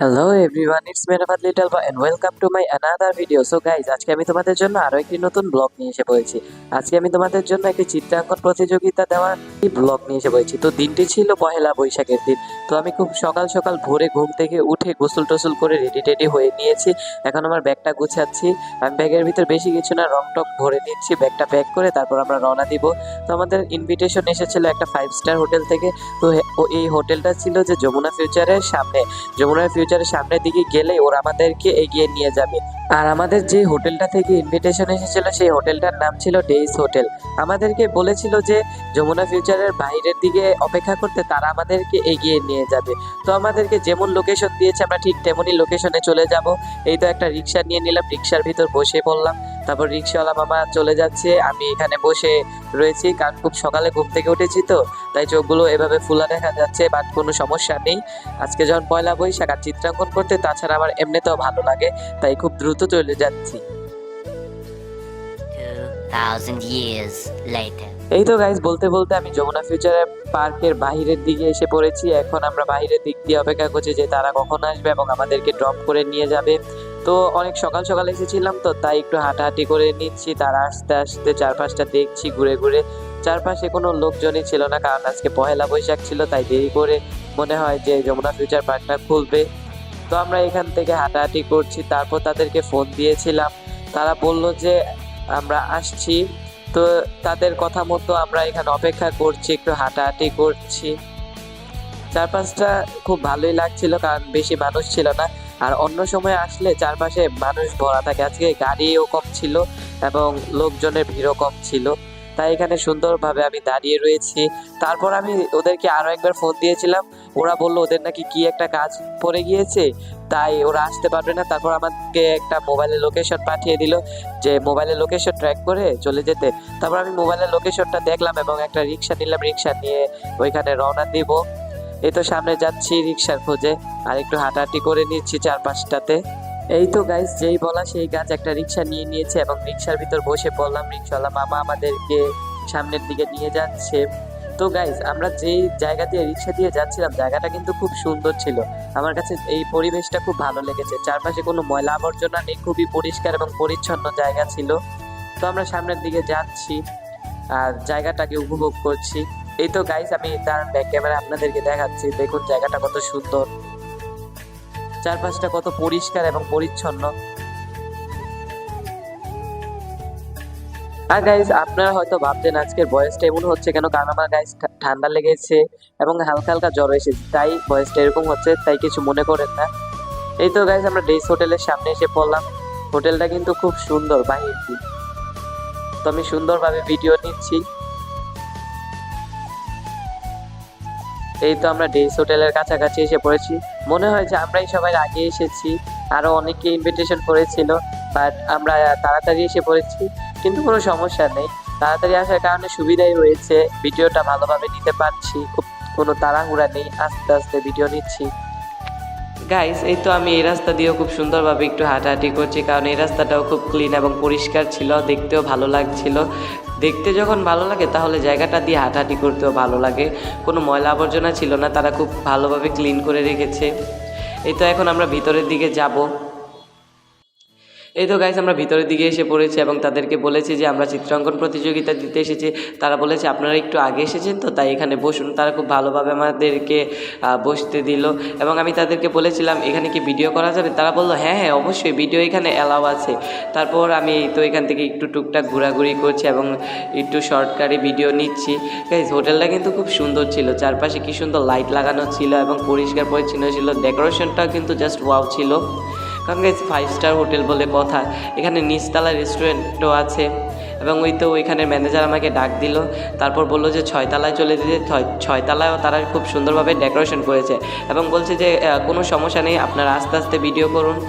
Hello everyone it's Merafat little boy and welcome to my another video so guys আজকে আমি তোমাদের জন্য আরও একটি নতুন ব্লগ নিয়ে এসে পড়েছি। আজকে আমি তোমাদের জন্য একটি চিত্রাঙ্কন প্রতিযোগিতা দেওয়ার একটি ব্লগ নিয়ে এসে পড়েছি। তো দিনটি ছিল পহেলা বৈশাখের দিন। তো আমি খুব সকাল সকাল ভোরে ঘুম থেকে উঠে গোসল টোসল করে রেডি টেডি হয়ে নিয়েছি। এখন আমার ব্যাগটা গুছাচ্ছি। আমি ব্যাগের ভিতর বেশি কিছু না, রং টং ভরে নিচ্ছি। ব্যাগটা প্যাক করে তারপর আমরা রওনা দিব। তো আমাদের ইনভিটেশন এসেছিল একটা ফাইভ স্টার হোটেল থেকে। তো এই হোটেলটা ছিল যে যমুনা ফিউচারের সামনে। যমুনা ফিউচারের সামনের দিকে গেলে ওরা আমাদেরকে এগিয়ে নিয়ে যাবে। আর আমাদের যে হোটেলটা থেকে ইনভিটেশন এসেছিল, সেই হোটেলটার নাম ছিল ডেইস হোটেল আমাদেরকে বলেছিল যে, যমুনা ফিউচারের বাইরের দিকে অপেক্ষা করতে তারা আমাদেরকে এগিয়ে নিয়ে যাবে। তো আমাদেরকে যেমন লোকেশন দিয়েছে, আমরা ঠিক তেমনই লোকেশনে চলে যাব। এই তো একটা রিক্সা নিয়ে নিলাম, রিক্সার ভিতর বসে পড়লাম। তারপর রিক্সাওয়ালা মামা চলে যাচ্ছে, আমি এখানে বসে রয়েছি। কারণ খুব সকালে ঘুম থেকে উঠেছি তো, তাই চোখগুলো এভাবে ফুলা দেখা যাচ্ছে, বাট কোনো সমস্যা নেই। আজকে যখন পয়লা বৈশাখ আর চিত্রাঙ্কন করতে, তাছাড়া আমার এমনিতেও ভালো লাগে, তাই খুব দ্রুত চলে যাচ্ছি। 2000 years later. এই তো গাইজ বলতে বলতে আমি যমুনা ফিউচার পার্কের বাহিরের দিকে এসে পড়েছি। এখন আমরা বাহিরের দিক দিয়ে অপেক্ষা করছি যে তারা কখন আসবে এবং আমাদেরকে ড্রপ করে নিয়ে যাবে। তো অনেক সকাল সকাল এসেছিলাম তো তাই একটু হাঁটাহাঁটি করে নিচ্ছি। তারা আসতে আসতে চারপাশটা দেখছি ঘুরে ঘুরে। চারপাশে কোনো লোকজনই ছিল না কারণ আজকে পহেলা বৈশাখ ছিল তাই দেরি করে মনে হয় যে যমুনা ফিউচার পার্কটা খুলবে। তো আমরা এখান থেকে হাঁটাহাঁটি করছি, তারপর তাদেরকে ফোন দিয়েছিলাম। তারা বলল যে, আমরা আসছি। তো তাদের কথা মতো আমরা এখানে অপেক্ষা করছি, একটু হাঁটাহাঁটি করছি। চারপাশটা খুব ভালোই লাগছিল, কারণ বেশি মানুষ ছিল না। আর অন্য সময় আসলে চারপাশে মানুষ ভরা থাকে। আজকে গাড়িও কম ছিল এবং লোকজনের ভিড়ও কম ছিল। তাই এখানে সুন্দরভাবে আমি দাঁড়িয়ে রয়েছি। তারপর আমি ওদেরকে আরও একবার ফোন দিয়েছিলাম। ওরা বলল, ওদের নাকি কি একটা কাজ পড়ে গিয়েছে? তাই ওরা আসতে পারবে না। তারপর আমাকে একটা মোবাইলের লোকেশন পাঠিয়ে দিল, যে মোবাইলের লোকেশন ট্র্যাক করে চলে যেতে। তারপর আমি মোবাইলের লোকেশনটা দেখলাম এবং একটা রিক্সা নিলাম। রিক্সা নিয়ে ওইখানে রওনা দিব। এই তো সামনে যাচ্ছি রিক্সার খোঁজে। আর একটু হাঁটাহাঁটি করে নিচ্ছি চারপাশটাতে। এই তো গাইস যেই বলা সেই গাছ একটা রিক্সা নিয়ে নিয়েছে এবং রিক্সার ভিতর বসে পড়লাম। রিক্সাওয়ালা মামা আমাদেরকে সামনের দিকে নিয়ে যাচ্ছে। তো গাইস আমরা যেই জায়গা দিয়ে রিক্সা দিয়ে যাচ্ছিলাম, জায়গাটা কিন্তু খুব সুন্দর ছিল। আমার কাছে এই পরিবেশটা খুব ভালো লেগেছে। চারপাশে কোনো ময়লা আবর্জনা নেই, খুবই পরিষ্কার এবং পরিচ্ছন্ন জায়গা ছিল। তো আমরা সামনের দিকে যাচ্ছি আর জায়গাটাকে উপভোগ করছি। এই তো গাইস আমি তার ব্যাক ক্যামেরা আপনাদেরকে দেখাচ্ছি। দেখুন জায়গাটা কত সুন্দর। চারপাশটা কত পরিষ্কার এবং পরিচ্ছন্ন। আর গাইজ আপনারা হয়তো ভাবছেন আজকের বয়সটা এমন হচ্ছে কেন? কারণ আমার গাইজ ঠান্ডা লেগেছে এবং হালকা হালকা জ্বর এসেছে। তাই বয়সটা এরকম হচ্ছে, তাই কিছু মনে করেন না। এই তো গাইজ আমরা ডেস হোটেলের সামনে এসে পড়লাম। হোটেলটা কিন্তু খুব সুন্দর, বাহির তো আমি সুন্দরভাবে ভিডিও নিচ্ছি। এই তো আমরা ডেস হোটেলের কাছাকাছি এসে পড়েছি। মনে হয় যে আমরাই সবাই আগে এসেছি, আরও অনেকে ইনভিটেশন করেছিল বাট আমরা তাড়াতাড়ি এসে পড়েছি, কিন্তু কোনো সমস্যা নেই। তাড়াতাড়ি আসার কারণে সুবিধাই হয়েছে ভিডিওটা ভালোভাবে নিতে পারছি, খুব কোনো তাড়াহুড়া নেই, আস্তে আস্তে ভিডিও নিচ্ছি। গাইস এই তো আমি এই রাস্তা দিয়েও খুব সুন্দরভাবে একটু হাঁটাহাঁটি করছি, কারণ এই রাস্তাটাও খুব ক্লিন এবং পরিষ্কার ছিল, দেখতেও ভালো লাগছিল। দেখতে যখন ভালো লাগে, তাহলে জায়গাটা দিয়ে হাঁটাহাঁটি করতেও ভালো লাগে। কোনো ময়লা আবর্জনা ছিল না, তারা খুব ভালোভাবে ক্লিন করে রেখেছে। এই তো এখন আমরা ভিতরের দিকে যাব। এই তো গাইস আমরা ভিতরের দিকে এসে পড়েছি এবং তাদেরকে বলেছি যে আমরা চিত্রাঙ্কন প্রতিযোগিতা দিতে এসেছি। তারা বলেছে, আপনারা একটু আগে এসেছেন তো, তাই এখানে বসুন। তারা খুব ভালোভাবে আমাদেরকে বসতে দিল এবং আমি তাদেরকে বলেছিলাম, এখানে কি ভিডিও করা যাবে? তারা বলল হ্যাঁ হ্যাঁ অবশ্যই ভিডিও এখানে অ্যালাউ আছে। তারপর আমি তো এখান থেকে একটু টুকটাক ঘোরাঘুরি করছি এবং একটু শর্টকাটে ভিডিও নিচ্ছি। গাইজ হোটেলটা কিন্তু খুব সুন্দর ছিল, চারপাশে কি সুন্দর লাইট লাগানো ছিল এবং পরিষ্কার পরিচ্ছন্ন ছিল। ডেকোরেশনটাও কিন্তু জাস্ট ওয়াও ছিল। কারণ গাইজ ফাইভ স্টার হোটেল বলে কথা। এখানে নিচতলা রেস্টুরেন্টও আছে। এবং ওই তো ওইখানে ম্যানেজার আমাকে ডাক দিল। তারপর বলল যে, ছয়তলায় চলে যেতে ছয়- ছয়তলায়ও তারা খুব সুন্দরভাবে ডেকোরেশন করেছে। এবং বলছে যে কোনো সমস্যা নেই, আপনারা আস্তে আস্তে ভিডিও করুন।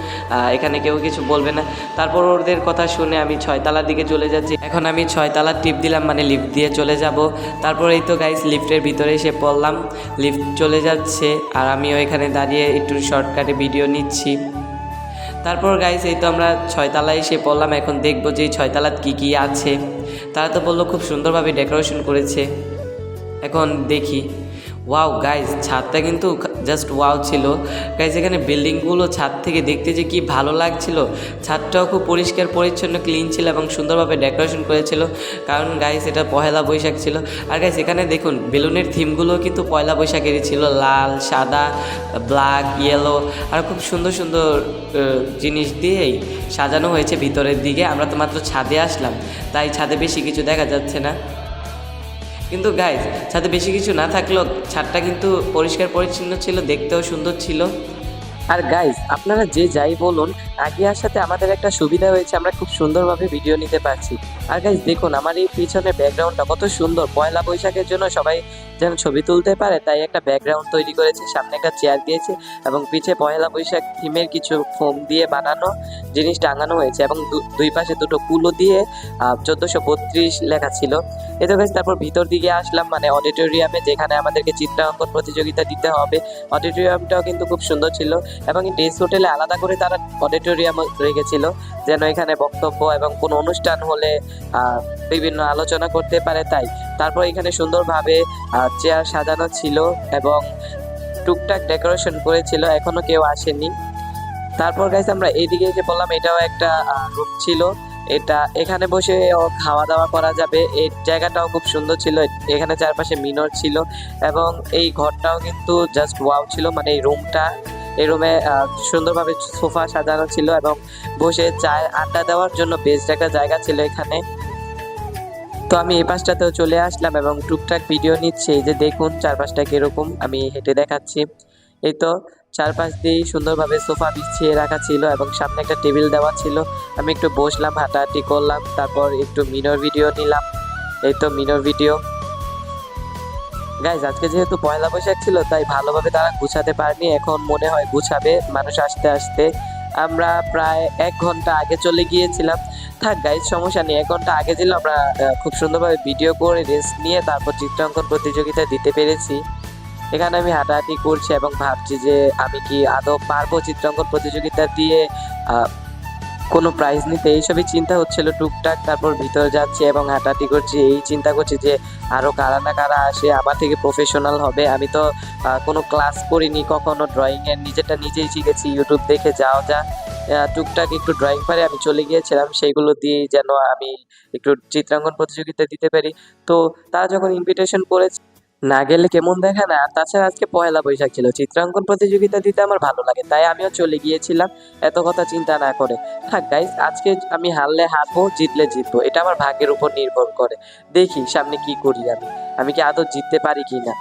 এখানে কেউ কিছু বলবে না। তারপর ওদের কথা শুনে আমি ছয়তলার দিকে চলে যাচ্ছি। এখন আমি ছয়তলার টিপ দিলাম মানে লিফট দিয়ে চলে যাব। তারপর এই তো গাইস লিফটের ভিতরে এসে পড়লাম। লিফট চলে যাচ্ছে, আর আমিও এখানে দাঁড়িয়ে একটু শর্টকাটে ভিডিও নিচ্ছি। তারপর গাইস এই তো আমরা ছয়তলায় এসে পড়লাম, এখন দেখব যে ছয়তলাত কী কী আছে। তারা তো বলল খুব সুন্দরভাবে ডেকোরেশন করেছে। এখন দেখি। ওয়াও গাইস ছাদটা কিন্তু জাস্ট ওয়াও ছিল। গাইজ এখানে বিল্ডিংগুলো ছাদ থেকে দেখতে যে কি ভালো লাগছিল। ছাদটাও খুব পরিষ্কার, পরিচ্ছন্ন ক্লিন ছিল এবং সুন্দরভাবে ডেকোরেশন করেছিল। কারণ গাইজ এটা পহেলা বৈশাখ ছিল। আর গাইজ এখানে দেখুন, বেলুনের থিমগুলো কিন্তু পয়লা বৈশাখেরই ছিল। লাল, সাদা ব্ল্যাক ইয়েলো আর খুব সুন্দর সুন্দর জিনিস দিয়েই সাজানো হয়েছে ভিতরের দিকে। আমরা তো মাত্র ছাদে আসলাম। তাই ছাদে বেশি কিছু দেখা যাচ্ছে না। কিন্তু গাইজ সাথে বেশি কিছু না থাকলেও ছাদটা কিন্তু পরিষ্কার পরিচ্ছন্ন ছিল, দেখতেও সুন্দর ছিল। আর গাইজ আপনারা যে যাই বলুন আগে আসাতে আমাদের একটা সুবিধা হয়েছে, আমরা খুব সুন্দরভাবে ভিডিও নিতে পারছি। আর গাইজ দেখুন, আমার এই পিছনে ব্যাকগ্রাউন্ডটা কত সুন্দর। পয়লা বৈশাখের জন্য সবাই যেন ছবি তুলতে পারে, তাই একটা ব্যাকগ্রাউন্ড তৈরি করেছে, সামনে একটা চেয়ার দিয়েছে এবং পিছে পয়লা বৈশাখ থিমের কিছু ফোম দিয়ে বানানো জিনিস টাঙানো হয়েছে এবং দুই পাশে দুটো কুলো দিয়ে চোদ্দোশো বত্রিশ লেখা ছিল। এতে গাইজ তারপর ভিতর দিকে আসলাম মানে অডিটোরিয়ামে যেখানে আমাদেরকে চিত্রাঙ্কন প্রতিযোগিতা দিতে হবে। অডিটোরিয়ামটাও কিন্তু খুব সুন্দর ছিল এবং ডেস হোটেলে আলাদা করে তারা অডিটোরিয়াম রেখেছিল যেন এখানে বক্তব্য এবং কোনো অনুষ্ঠান হলে বিভিন্ন আলোচনা করতে পারে তাই। তারপর এখানে সুন্দরভাবে চেয়ার সাজানো ছিল এবং টুকটাক ডেকোরেশন করেছিল, এখনও কেউ আসেনি। তারপর গাইছে আমরা এইদিকে এসে বললাম, এটাও একটা রুম ছিল। এটা, এখানে বসে খাওয়া দাওয়া করা যাবে। এই জায়গাটাও খুব সুন্দর ছিল। এখানে চারপাশে মিনর ছিল এবং এই ঘরটাও কিন্তু জাস্ট ওয়াও ছিল মানে এই রুমটা এই রুমে সুন্দরভাবে সোফা সাজানো ছিল এবং বসে চায় আড্ডা দেওয়ার জন্য বেস্ট একটা জায়গা ছিল এখানে। তো আমি এই পাশটাতেও চলে আসলাম এবং টুকটাক ভিডিও নিচ্ছি। এই যে দেখুন, চারপাশটা কীরকম, আমি হেঁটে দেখাচ্ছি। এই তো, চারপাশ দিয়েই সুন্দরভাবে সোফা বিছিয়ে রাখা ছিল এবং সামনে একটা টেবিল দেওয়া ছিল। আমি একটু বসলাম, হাঁটাহাঁটি করলাম, তারপর একটু মিনর ভিডিও নিলাম। এই তো মিনর ভিডিও গাইজ আজকে যেহেতু পয়লা বৈশাখ ছিল, তাই ভালোভাবে তারা গুছাতে পারেনি। এখন মনে হয় গুছাবে, মানুষ আসতে আসতে। আমরা প্রায় এক ঘণ্টা আগে চলে গিয়েছিলাম। থাক গাইজ সমস্যা নেই, এক ঘণ্টা আগে ছিল, আমরা খুব সুন্দরভাবে ভিডিও করে রেস্ট নিয়ে তারপর চিত্রাঙ্কন প্রতিযোগিতা দিতে পেরেছি। এখানে আমি হাঁটাহাঁটি করছি এবং ভাবছি যে আমি কি আদৌ পারব চিত্রাঙ্কন প্রতিযোগিতা দিয়ে? কোনো প্রাইজ নিতে। এইসবই চিন্তা হচ্ছিল টুকটাক, তারপর ভিতরে যাচ্ছি এবং হাঁটাহাঁটি করছি। এই চিন্তা করছি যে আরও কারা না কারা আসে, আমার থেকে প্রফেশনাল হবে। আমি তো কোনো ক্লাস করিনি কখনো ড্রয়িংয়ের নিজেরটা নিজেই শিখেছি ইউটিউব দেখে যাও যা। টুকটাক একটু ড্রয়িং পারে আমি চলে গিয়েছিলাম। সেইগুলো দিয়ে যেন আমি একটু চিত্রাঙ্কন প্রতিযোগিতা দিতে পারি। তো তারা যখন ইনভিটেশন করেছে না গেলে কেমন দেখে না। তাছাড়া আজকে পয়লা বৈশাখ ছিল। চিত্রাঙ্কন প্রতিযোগিতা দিতে আমার ভালো লাগে, তাই আমিও চলে গিয়েছিলাম। এত কথা চিন্তা না করে। থাক গাইজ আজকে আমি হারলে হারবো, জিতলে জিতবো, এটা আমার ভাগ্যের উপর নির্ভর করে। দেখি সামনে কি করি আমি। আমি কি আদৌ জিততে পারি কি না?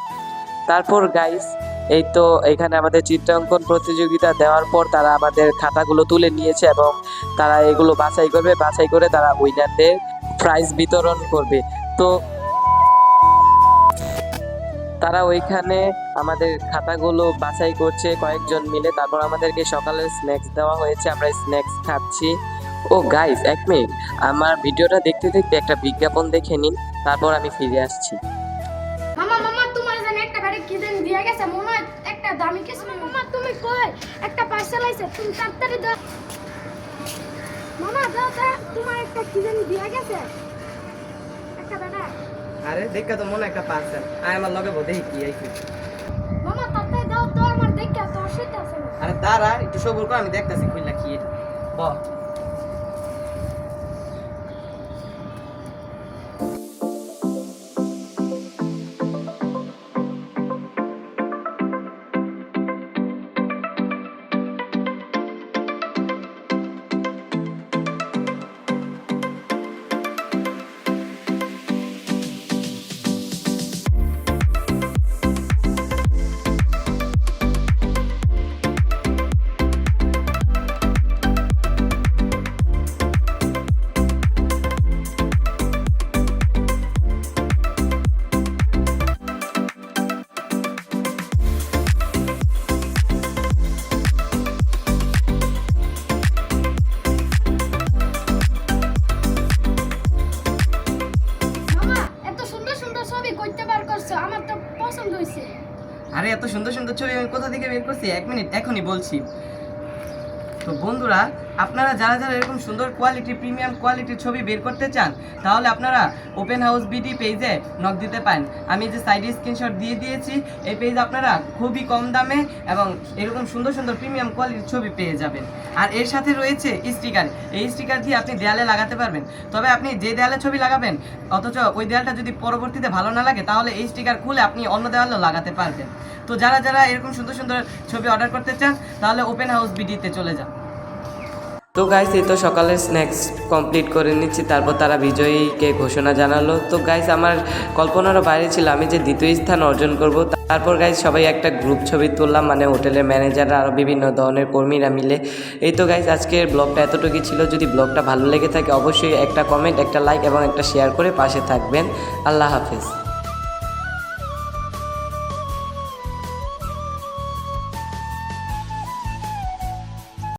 তারপর গাইস এই তো এখানে আমাদের চিত্রাঙ্কন প্রতিযোগিতা দেওয়ার পর তারা আমাদের খাতাগুলো তুলে নিয়েছে এবং তারা এগুলো বাছাই করবে। বাছাই করে তারা উইনারদের প্রাইজ বিতরণ করবে। তো তারা ওইখানে আমাদের খাতাগুলো বাছাই করছে, কয়েকজন মিলে। তারপর আমাদেরকে সকালে স্ন্যাক্স দেওয়া হয়েছে, আমরা স্ন্যাক্স খাচ্ছি। ও গাইস এক মিনিট আমার ভিডিওটা দেখতে দেখতে একটা বিজ্ঞাপন দেখে নিন, তারপর আমি ফিরে আসছি। মামা মামা, তোমার একটা গাড়ি দিয়ে গেছে, মনে হয় একটা দামি কিছু। মামা তুমি কই? একটা তুমি তাড়াতাড়ি দাও। মামা, দাও তোমার একটা দিয়ে গেছে। একটা দাদা। আরে দেখা তো মনে একটা পার্সেল। আয় আমার লগে দেখি কি আইছি। মামা তাতে দাও তো আমার দেখে তো সেটা আরে দাঁড়া একটু সবুর কর আমি দেখতাছি খুললা কি এটা। ব। করছি এক মিনিট এখনই বলছি। তো বন্ধুরা আপনারা যারা যারা এরকম সুন্দর কোয়ালিটি প্রিমিয়াম কোয়ালিটির ছবি বের করতে চান, তাহলে আপনারা ওপেন হাউস বিডি পেজে নক দিতে পারেন। আমি যে সাইডে স্ক্রিনশট দিয়ে দিয়েছি, এই পেজ আপনারা খুবই কম দামে এবং এরকম সুন্দর সুন্দর প্রিমিয়াম কোয়ালিটির ছবি পেয়ে যাবেন। আর এর সাথে রয়েছে স্টিকার এই স্টিকার দিয়ে আপনি দেয়ালে লাগাতে পারবেন। তবে আপনি যে দেয়ালে ছবি লাগাবেন, অথচ ওই দেয়ালটা যদি পরবর্তীতে ভালো না লাগে, তাহলে এই স্টিকার খুলে আপনি অন্য দেওয়ালেও লাগাতে পারবেন। তো যারা যারা এরকম সুন্দর সুন্দর ছবি অর্ডার করতে চান, তাহলে ওপেন হাউস বিডিতে চলে যান। তো গাইস এই তো সকালের স্ন্যাক্স কমপ্লিট করে নিচ্ছি, তারপর তারা বিজয়ীকে ঘোষণা জানালো। তো গাইস আমার কল্পনারও বাইরে ছিল, আমি যে দ্বিতীয় স্থান অর্জন করব, তারপর গাইস সবাই একটা গ্রুপ ছবি তুললাম মানে হোটেলের ম্যানেজাররা আরও বিভিন্ন ধরনের কর্মীরা মিলে। এই তো গাইস আজকের ব্লগটা এতটুকুই ছিল, যদি ব্লগটা ভালো লেগে থাকে, অবশ্যই একটা কমেন্ট একটা লাইক এবং একটা শেয়ার করে পাশে থাকবেন। আল্লাহ হাফেজ।